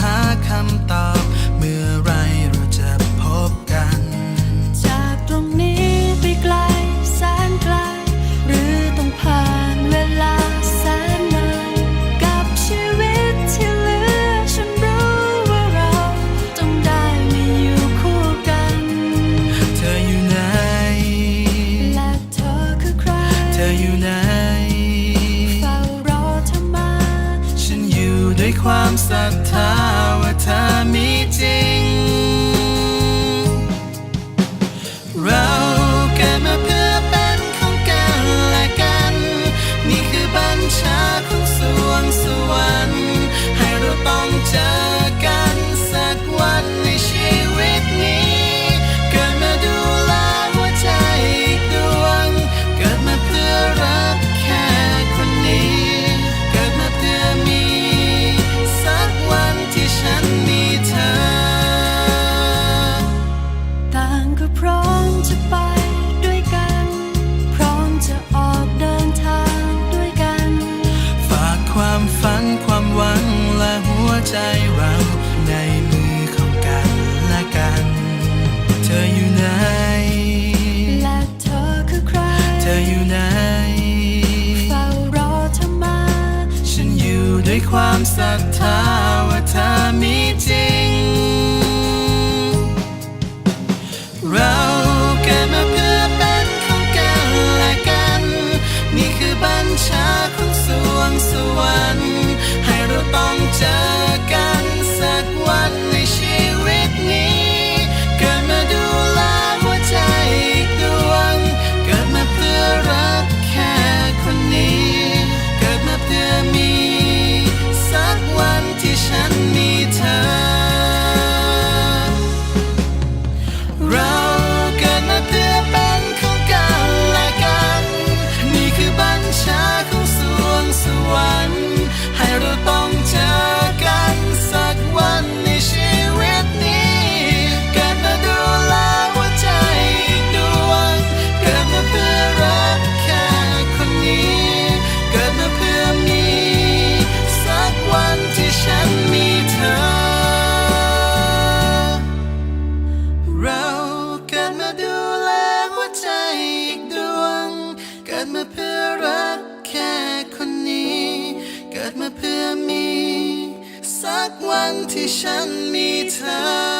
หาคำตอบ ด้วยความศรัทธาว่าเธอมีจริงเรา ใจเราในมือของกันและกัน เธออยู่ไหน และเธอคือใคร เธออยู่ไหนเฝ้ารอเธอมา ฉันอยู่ด้วยความศรัทธาว่าเธอมีจริง เราเกิดมาเพื่อเป็นของกันและกัน นี่คือบัญชา วงสวรรค์ให้เราต้องเจอกันสักวันในชีวิต วันที่ฉันมีเธอ